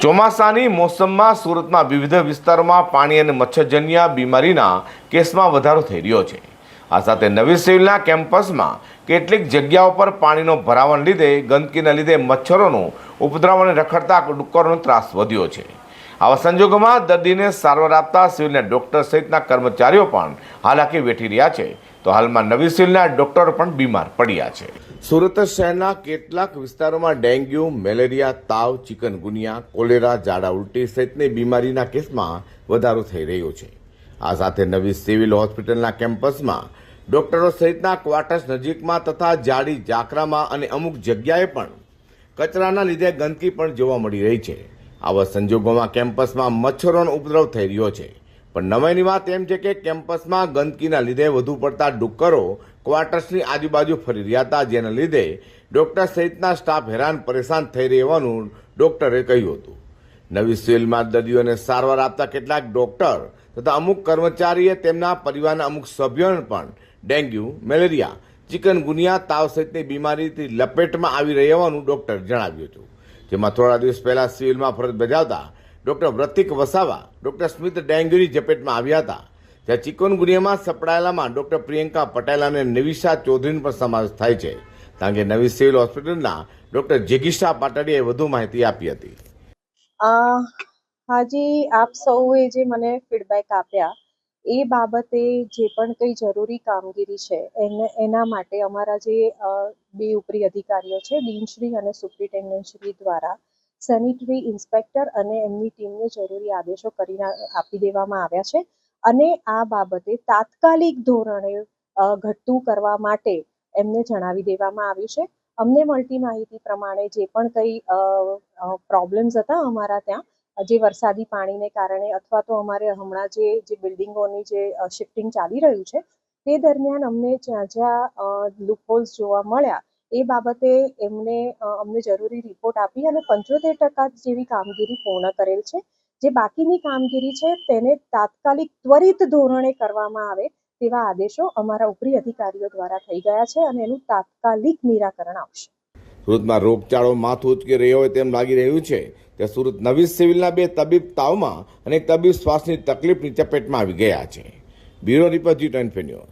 ચોમાસાની મોસમમાં સુરતમાં વિવિધ વિસ્તારોમાં પાણી અને મચ્છરજન્ય બીમારીના કેસમાં વધારો થઈ રહ્યો છે. આ સાથે નવી સિવિલના કેમ્પસમાં કેટલીક જગ્યાઓ પર પાણીનો ભરાવાને લીધે ગંદકીના લીધે મચ્છરોનો ઉપદ્રવ અને રખડતા ડુક્કરનો ત્રાસ વધ્યો છે. આવા સંજોગોમાં દર્દીને સારવાર આપતા સિવિલના ડોક્ટર સહિતના કર્મચારીઓ પણ હાલાકી વેઠી રહ્યા છે. તો હાલમાં નવી સિવિલના ડોક્ટરો પણ બીમાર પડ્યા છે. સુરત શહેરના કેટલાક વિસ્તારોમાં ડેન્ગ્યુ, મેલેરિયા, તાવ ચિકનગુનિયા કોલેરા, ઝાડા ઉલટી સહિતની બીમારીના કેસમાં વધારો થઈ રહ્યો છે. આ સાથે નવી સિવિલ હોસ્પિટલના કેમ્પસમાં ડોક્ટરો સહિતના ક્વાર્ટર્સ નજીકમાં તથા જાડી જાકરામાં અને અમુક જગ્યાએ પણ કચરાના લીધે ગંદકી પણ જોવા મળી રહી છે. આવા સંજોગોમાં કેમ્પસમાં મચ્છરોનો ઉપદ્રવ થઈ રહ્યો છે. પણ નવાઈની વાત એમ છે કે કેમ્પસમાં ગંદકીના લીધે વધુ પડતા ડુક્કરો ક્વાર્ટર્સની આજુબાજુ ફરી રહ્યા હતા, જેના લીધે ડૉક્ટર સહિતના સ્ટાફ હેરાન પરેશાન થઈ રહેવાનું ડૉક્ટરે કહ્યું હતું. નવી સિવિલમાં દર્દીઓને સારવાર આપતા કેટલાક ડૉક્ટર તથા અમુક કર્મચારીએ તેમના પરિવારના અમુક સભ્યોને પણ ડેન્ગ્યુ, મેલેરિયા, ચિકનગુનિયા, તાવ સહિતની બીમારીથી લપેટમાં આવી રહેવાનું ડોક્ટર જણાવ્યું હતું. જેમાં થોડા દિવસ પહેલા સિવિલમાં ફરજ બજાવતા ડોક્ટર વ્રતિક વસાવા, ડોક્ટર સ્મિત ડેન્ગ્યુની ઝપેટમાં આવ્યા હતા. જ્યાં ચિકનગુનિયામાં સપડાયેલામાં ડોક્ટર પ્રિયંકા પટેલ અને નવિશા ચૌધરીનો પણ સમાવેશ થાય છે. કારણ કે નવી સિવિલ હોસ્પિટલના ડોક્ટર જિગીશા પાટડીએ વધુ માહિતી આપી હતી. હાજી, આપ સૌએ જે મને ફીડબેક આપ્યા એ બાબતે જે પણ કંઈ જરૂરી કામગીરી છે, એને, એના માટે અમારા જે બે ઉપરી અધિકારીઓ છે, ડીનશ્રી અને સુપ્રિન્ટેન્ડન્ટશ્રી દ્વારા સેનિટરી ઇન્સ્પેક્ટર અને એમની ટીમને જરૂરી આદેશો કરીને આપી દેવામાં આવ્યા છે. અને આ બાબતે તાત્કાલિક ધોરણે ઘટતું કરવા માટે એમને જણાવી દેવામાં આવ્યું છે. અમને મળતી માહિતી પ્રમાણે જે પણ કંઈ પ્રોબ્લેમ્સ હતા અમારા ત્યાં જે વરસાદી પાણીને કારણે અથવા તો અમારે હમણાં જે જે બિલ્ડિંગોની જે શિફ્ટિંગ ચાલી રહ્યું છે, તે દરમિયાન અમને જ્યાં જ્યાં લૂપહોલ્સ જોવા મળ્યા, એ બાબતે એમને અમને જરૂરી રિપોર્ટ આપી અને પંચોતેર ટકા જેવી કામગીરી પૂર્ણ કરેલ છે. જે બાકીની કામગીરી છે તેને તાત્કાલિક ત્વરિત ધોરણે કરવામાં આવે તેવા આદેશો અમારા ઉપરી અધિકારીઓ દ્વારા થઈ ગયા છે અને એનું તાત્કાલિક નિરાકરણ આવશે. સુરતમાં રોગચાળો માથું ઉચકી રહ્યો હોય તેમ લાગી રહ્યું છે. કે સુરત નવી સિવિલના બે તબીબ તાવમાં અને એક તબીબ શ્વાસની તકલીફની ચપેટમાં આવી ગયા છે. Bureau report G twenty news.